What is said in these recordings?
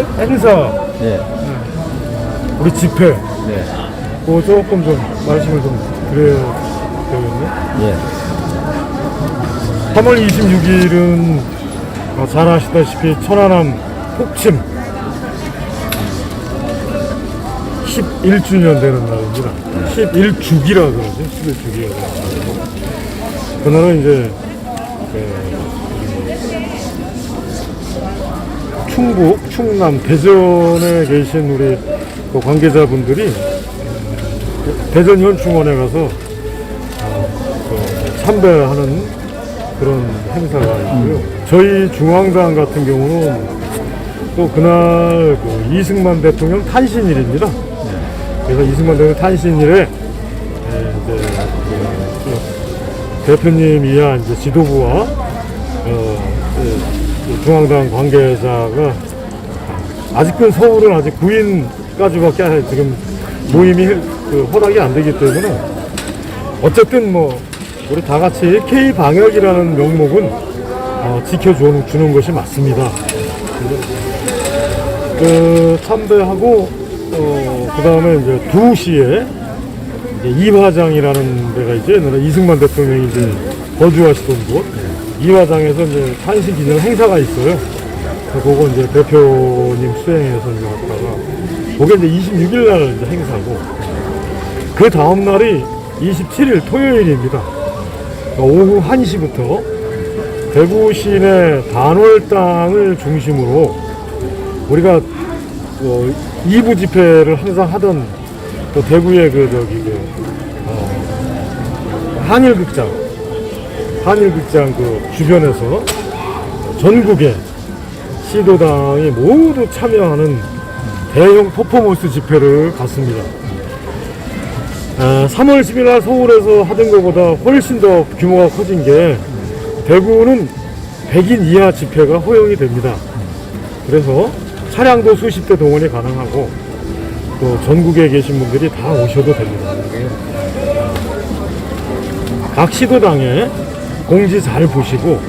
행- 행사, 예. 우리 집회, 네. 그거 조금 좀 말씀을 좀 드려야 되겠네. 예. 3월 26일은 어, 잘 아시다시피 천안함 폭침 11주년 되는 날입니다. 11주기라 그러죠. 11주기라 그러죠. 그날은 이제 그 충북, 충남, 대전에 계신 우리 그 관계자분들이 음, 대전 현충원에 가서 어, 그 참배하는 그런 행사가 있고요. 저희 중앙당 같은 경우는 또 그날 그 이승만 대통령 탄신일입니다. 그래서 이승만 대통령 탄신일에 에, 이제 그 대표님 이하 이제 지도부와 어, 그 중앙당 관계자가 아직은 서울은 아직 9인까지밖에 지금 모임이 그 허락이 안 되기 때문에 어쨌든 뭐 우리 다 같이 K 방역이라는 명목은 어, 지켜주는 주는 것이 맞습니다. 그 참배하고 어, 그 다음에 이제 2시에 이제 이화장이라는 데가 있죠. 옛날에 이승만 대통령이 이제 거주하시던 곳. 이화장에서 이제 탄신 기념 행사가 있어요. 그거 이제 대표님 수행해서 이제 갔다가 그게 이제 26일 날 이제 행사고 그 다음 날이 27일 토요일입니다. 그러니까 오후 1시부터 대구 시내 단월당을 중심으로 우리가 어, 2부 집회를 항상 하던 또 대구의 그 저기 그 어, 한일극장 한일 극장 그 주변에서 전국의 시도당이 모두 참여하는 대형 퍼포먼스 집회를 갔습니다. 아, 3월 10일 날 서울에서 하던 것보다 훨씬 더 규모가 커진 게 대구는 100인 이하 집회가 허용이 됩니다. 그래서 차량도 수십 대 동원이 가능하고 또 전국에 계신 분들이 다 오셔도 됩니다. 각 시도당에 공지 잘 보시고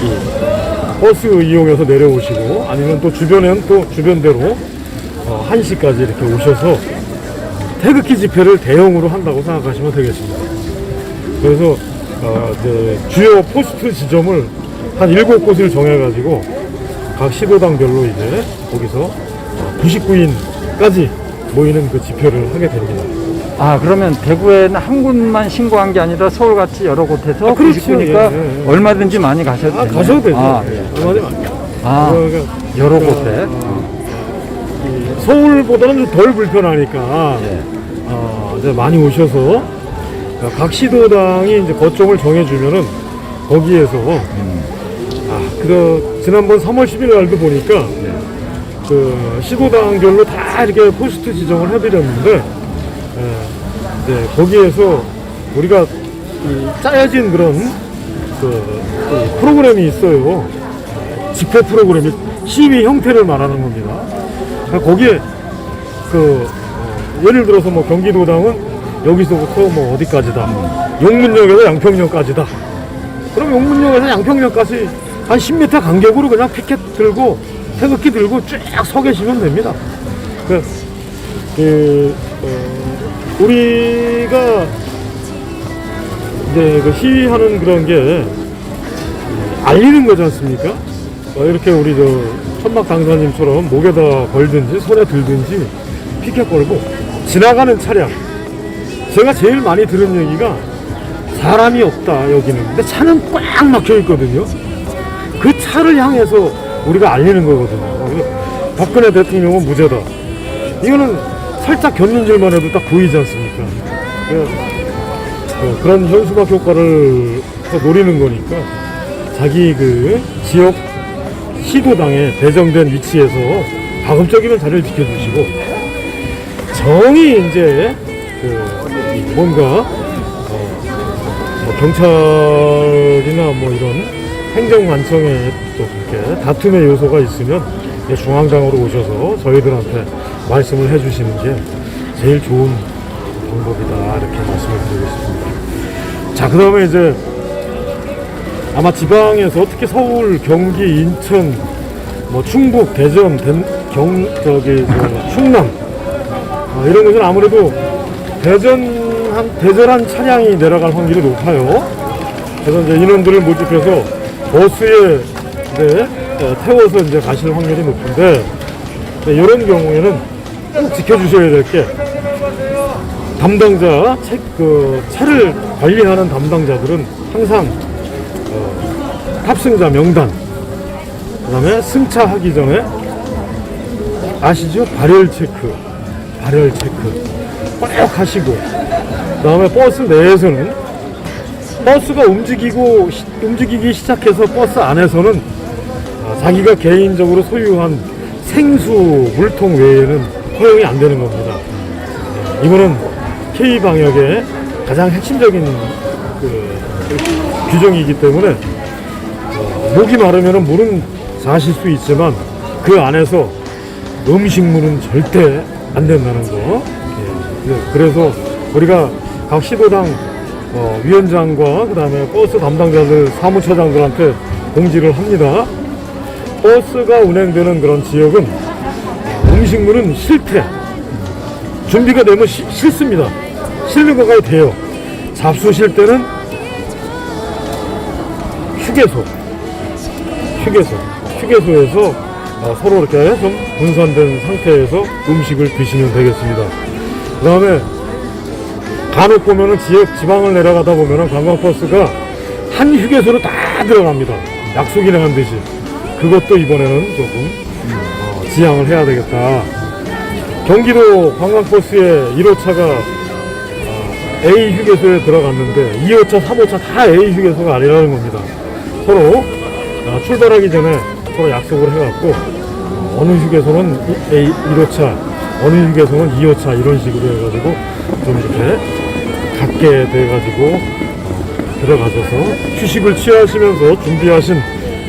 이 버스 이용해서 내려오시고 아니면 또 주변엔 또 주변대로 어, 1시까지 이렇게 오셔서 태극기 집회를 대형으로 한다고 생각하시면 되겠습니다. 그래서 어, 주요 포스트 지점을 한 일곱 곳을 정해가지고 각 시도당별로 이제 거기서 99인까지 모이는 그 집회를 하게 됩니다. 아, 그러면 대구에는 한 군만 신고한 게 아니라 서울같이 여러 곳에서 아, 그렇죠. 99니까 예, 예. 얼마든지 많이 가셔도 아, 되네요. 가셔도 되죠. 아, 예. 많이. 아, 그러니까 여러 그, 곳에. 이 서울보다는 좀덜 불편하니까 예. 어, 이제 많이 오셔서 각 시도당이 이제 거점을 정해주면은 거기에서 아, 그 지난번 3월 10일 날도 보니까 그 시도당별로 다 이렇게 포스트 지정을 해드렸는데 예, 이제 거기에서 우리가 이 짜여진 그런 그, 그 프로그램이 있어요. 집회 프로그램이 시위 형태를 말하는 겁니다. 그러니까 거기에 그 어, 예를 들어서 뭐 경기도당은 여기서부터 뭐 어디까지다. 용문역에서 양평역까지다. 그럼 용문역에서 양평역까지 한 10m 간격으로 그냥 피켓 들고 태극기 들고 쫙 서 계시면 됩니다. 그, 그 어, 우리가 이제 그 시위하는 그런 게 알리는 거지 않습니까? 어, 이렇게 우리 저 천막 당사님처럼 목에다 걸든지 손에 들든지 피켓 걸고 지나가는 차량. 제가 제일 많이 들은 얘기가 사람이 없다 여기는. 근데 차는 꽉 막혀 있거든요. 그 차를 향해서 우리가 알리는 거거든요. 박근혜 대통령은 무죄다. 이거는 살짝 견눈질만 해도 딱 보이지 않습니까? 어, 그런 현수막 효과를 더 노리는 거니까 자기 그 지역 시도당에 배정된 위치에서 가급적이면 자리를 지켜주시고 정이 이제 그 뭔가 어, 뭐 경찰이나 뭐 이런 행정관청에 또 이렇게 다툼의 요소가 있으면 중앙당으로 오셔서 저희들한테 말씀을 해주시는 게 제일 좋은 방법이다 이렇게 말씀을 드리고 싶습니다. 자, 그 다음에 이제 아마 지방에서 특히 서울, 경기, 인천 뭐 충북, 대전, 된- 경 저기 저 충남 아, 이런 곳은 아무래도 대전 한 대전 한 차량이 내려갈 확률이 높아요. 그래서 이제 인원들을 모집해서 버스에 네, 어, 태워서 이제 가실 확률이 높은데 네, 이런 경우에는 꼭 지켜주셔야 될 게 담당자 책, 그 차를 관리하는 담당자들은 항상 어, 탑승자 명단 그다음에 승차하기 전에 아시죠? 발열 체크 발열 체크. 꼭 하시고 그다음에 버스 내에서는 버스가 움직이고 시- 움직이기 시작해서 버스 안에서는 아, 자기가 개인적으로 소유한 생수 물통 외에는 허용이 안 되는 겁니다. 네, 이거는 K 방역의 가장 핵심적인 그 규정이기 때문에 어, 목이 마르면 물은 사실 수 있지만 그 안에서 음식물은 절대 안 된다는 거. 예, 네, 그래서 우리가 각 시도당 어, 위원장과 그다음에 버스 담당자들 사무처장들한테 공지를 합니다. 버스가 운행되는 그런 지역은 음식물은 실태 준비가 되면 시- 싫습니다. 실는 거가 돼요. 잡수실 때는 휴게소, 휴게소, 휴게소에서 어, 서로 이렇게 좀 분산된 상태에서 음식을 드시면 되겠습니다. 그 다음에 간혹 보면은 지역 지방을 내려가다 보면은 관광버스가 한 휴게소로 다 들어갑니다. 약속이나 한 듯이. 그것도 이번에는 조금 어, 지양을 해야 되겠다. 경기도 관광버스의 1호차가 A 휴게소에 들어갔는데 2호차, 3호차 다 A 휴게소가 아니라는 겁니다. 서로 어, 출발하기 전에 서로 약속을 해갖고 어, 어느 휴게소는 이- A 1호차, 어느 휴게소는 2호차 이런 식으로 해가지고 좀 이렇게 갖게 돼가지고 어, 들어가셔서 휴식을 취하시면서 준비하신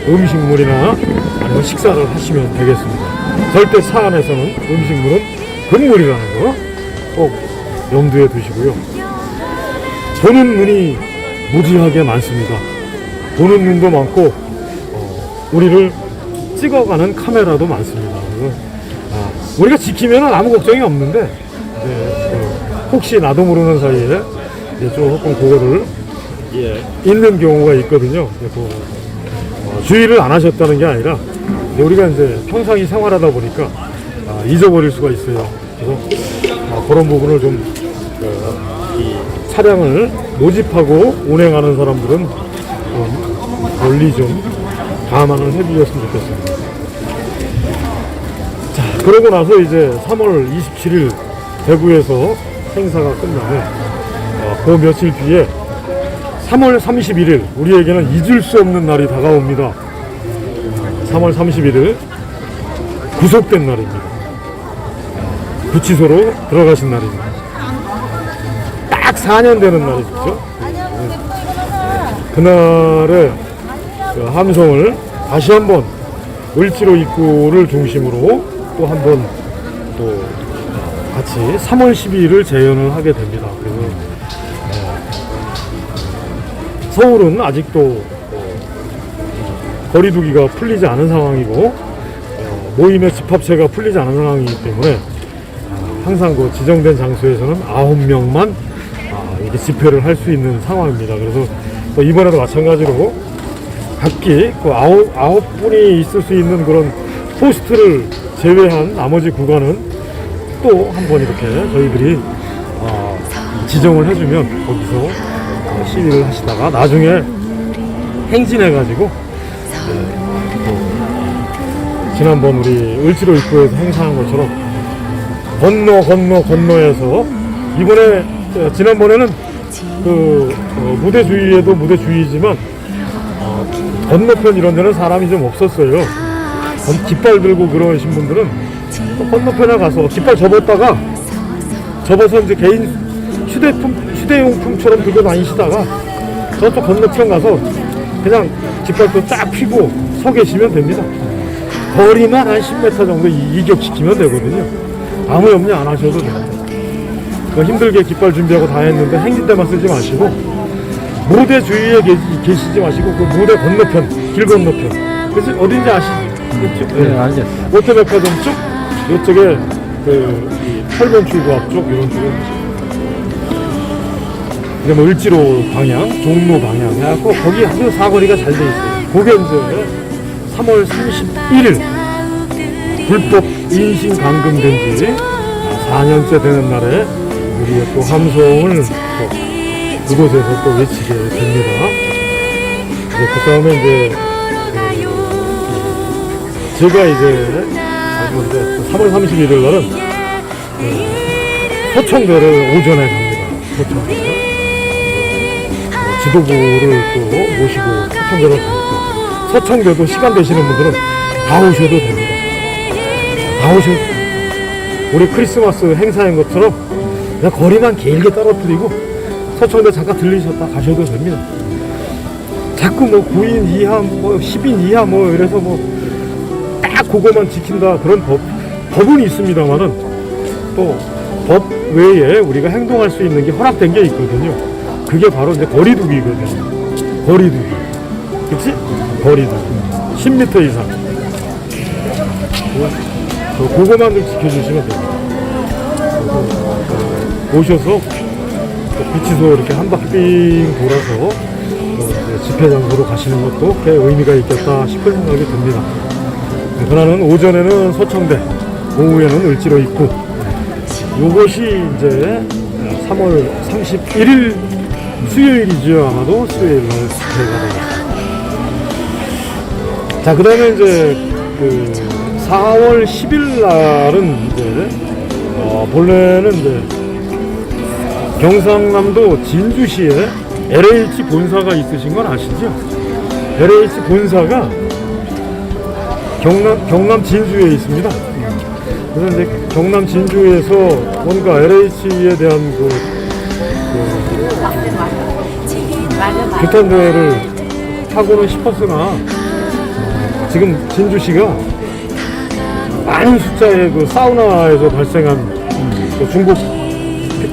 음식물이나 아니면 식사를 하시면 되겠습니다. 절대 차 안에서는 음식물은 금물이라는 거 꼭 염두에 두시고요. 보는 눈이 무지하게 많습니다. 보는 눈도 많고 어, 우리를 찍어가는 카메라도 많습니다. 아, 우리가 지키면 아무 걱정이 없는데 이제 그 혹시 나도 모르는 사이에 조금 그거를 있는 경우가 있거든요. 그, 어, 주의를 안 하셨다는 게 아니라 우리가 이제 평상시 생활하다 보니까 아, 잊어버릴 수가 있어요. 그래서 아, 그런 부분을 좀 그, 이 차량을 모집하고 운행하는 사람들은 좀 멀리 좀 감안을 해주셨으면 좋겠습니다. 자, 그러고 나서 이제 3월 27일 대구에서 행사가 끝나면 어, 그 며칠 뒤에 3월 31일 우리에게는 잊을 수 없는 날이 다가옵니다. 3월 31일 구속된 날입니다. 구치소로 들어가신 날입니다. 딱 4년 되는 날이죠. 그날의 그 함성을 다시 한번 을지로 입구를 중심으로 또 한번 또 같이 3월 12일을 재연을 하게 됩니다. 그래서 네. 서울은 아직도 어, 거리두기가 풀리지 않은 상황이고 어, 모임의 집합체가 풀리지 않은 상황이기 때문에 아, 항상 그 지정된 장소에서는 9명만 아, 이렇게 집회를 할 수 있는 상황입니다. 그래서 또 이번에도 마찬가지로 각기 그 아홉, 아홉 분이 있을 수 있는 그런 포스트를 제외한 나머지 구간은 또 한 번 이렇게 저희들이 어, 지정을 해주면 거기서 어, 시위를 하시다가 나중에 행진해가지고 네, 또 지난번 우리 을지로 입구에서 행사한 것처럼 건너 건너 건너에서 이번에 어, 지난번에는 그 어, 무대 주위에도 무대 주위지만 어, 건너편 이런 데는 사람이 좀 없었어요. 건- 깃발 들고 그러신 분들은 또 건너편에 가서 깃발 접었다가 접어서 이제 개인 휴대품 휴대용품처럼 들고 다니시다가 저쪽 건너편 가서 그냥 깃발도 쫙 펴고 서 계시면 됩니다. 거리만 한 10m 정도 이- 이격시키면 되거든요. 아무 염려 안 하셔도 됩니다. 그 힘들게 깃발 준비하고 다 했는데 행진 때만 쓰지 마시고 무대 주위에 계시, 계시지 마시고 그 무대 건너편 길 건너편 그래서 어딘지 아시, 이쪽, 네, 알겠습니다. 롯데백화점 쪽, 이쪽에 그이 철면 출구 앞쪽 이런 쪽에 이제 뭐 을지로 방향, 종로 방향 해갖고 거기 아주 사거리가 잘 돼 있어요. 그게 이제 3월 31일 불법 인신 감금된 지 4년째 되는 날에 우리의 또 함성을 또 그곳에서 또 외치게 됩니다. 이제 그 다음에 이제 그 제가 이제 알고 있는데 3월 31일 날은 그 서청대를 오전에 갑니다. 서청대. 뭐 지도부를 또 모시고 서청대로 가니까 서청대도 시간 되시는 분들은 다 오셔도 됩니다. 다 오셔도 우리 크리스마스 행사인 것처럼 그냥 거리만 길게 떨어뜨리고 서청대 잠깐 들리셨다 가셔도 됩니다. 자꾸 뭐 9인 이하, 뭐 10인 이하 뭐 이래서 뭐 딱 그거만 지킨다 그런 법, 법은 있습니다만은 또 법 외에 우리가 행동할 수 있는 게 허락된 게 있거든요. 그게 바로 이제 거리두기거든요. 거리두기. 그치? 거리두기. 10m 이상. 그, 그거만 좀 지켜주시면 됩니다. 오셔서 또 비치소 이렇게 한 바퀴 빙 돌아서 집회 장소로 가시는 것도 꽤 의미가 있겠다 싶은 생각이 듭니다. 네, 그러나는 오전에는 서청대, 오후에는 을지로 있고 요것이 이제 3월 31일 수요일이죠. 아마도 수요일 날 집회가 되겠습니다. 자, 그 다음에 이제 그 4월 10일 날은 이제 어, 본래는 이제 경상남도 진주시에 LH 본사가 있으신 건 아시죠? LH 본사가 경남, 경남 진주에 있습니다. 그래서 이제 경남 진주에서 뭔가 LH에 대한 그, 그 규탄대회를 하고는 싶었으나 지금 진주시가 많은 숫자의 그 사우나에서 발생한 그 중국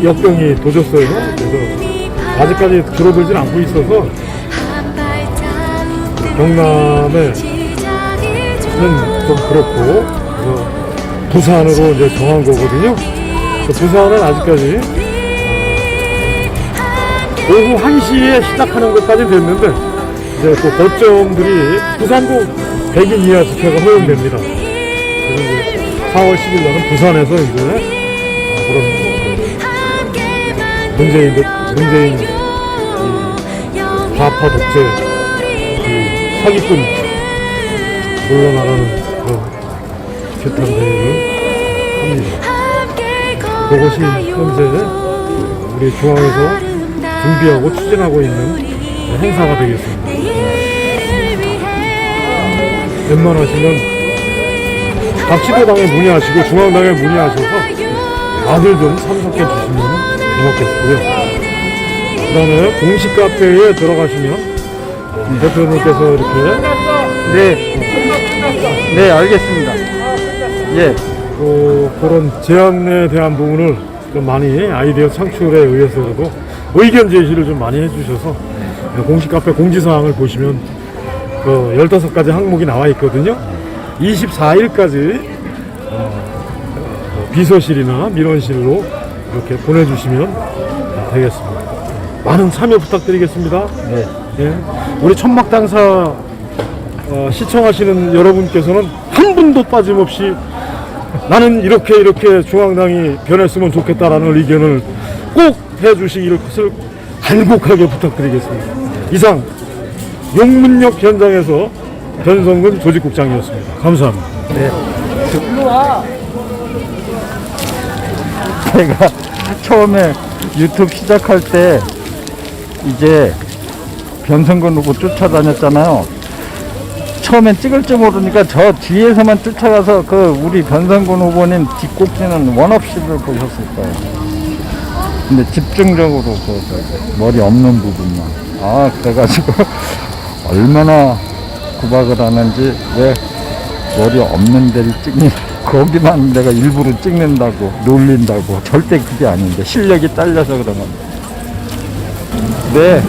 역병이 도졌어요. 그래서 아직까지 줄어들진 않고 있어서 경남에는 좀 그렇고 부산으로 이제 정한 거거든요. 그 부산은 아직까지 어, 오후 1시에 시작하는 것까지 됐는데 이제 또 거점들이 부산도 100인 이하 집회가 허용됩니다. 이제 4월 10일 날은 부산에서 이제 어, 그런 문재인 대- 문재인 이 좌파 독재 이 사기꾼 물러나가는 그런 규탄 대회를 합니다. 그것이 현재 우리 중앙에서 준비하고 추진하고 있는 행사가 되겠습니다. 웬만하시면 각시도당에 문의하시고 중앙당에 문의하셔서 다들 좀 참석해 주시면 고맙겠고요. 그 다음에 공식 카페에 들어가시면 대표님께서 이렇게 네. 네, 알겠습니다. 예. 또 그런 제안에 대한 부분을 좀 많이 아이디어 창출에 의해서라도 의견 제시를 좀 많이 해주셔서 공식 카페 공지사항을 보시면 그 15가지 항목이 나와 있거든요. 24일까지 어, 비서실이나 민원실로 이렇게 보내주시면 되겠습니다. 많은 참여 부탁드리겠습니다. 네. 예. 우리 천막 당사 어, 시청하시는 여러분께서는 한 분도 빠짐없이 나는 이렇게 이렇게 중앙당이 변했으면 좋겠다라는 의견을 꼭 해주시기를 것을 간곡하게 부탁드리겠습니다. 이상 용문역 현장에서 변성근 조직국장이었습니다. 감사합니다. 네. 제가 처음에 유튜브 시작할 때 이제 변성근 후보 쫓아다녔잖아요. 처음엔 찍을 줄 모르니까 저 뒤에서만 쫓아가서 그 우리 변성근 후보님 뒷꼭지는 원업식을 보셨을 거예요. 근데 집중적으로 그, 그 머리 없는 부분만. 아, 그래가지고 얼마나 구박을 하는지 왜 머리 없는 데를 찍니 거기만 내가 일부러 찍는다고 놀린다고. 절대 그게 아닌데. 실력이 딸려서 그런 겁니다. 네,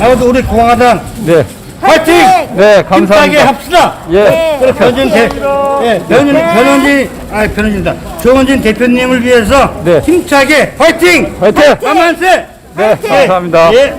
아무튼 우리 공화당. 네, 화이팅! 네, 힘차게 감사합니다. 합시다. 예. 그래, 변진 대, 예, 변진, 변원진, 아, 변원진다. 조원진 대표님을 위해서 네. 힘차게 화이팅! 화이팅! 만만세! 네, 감사합니다. 예.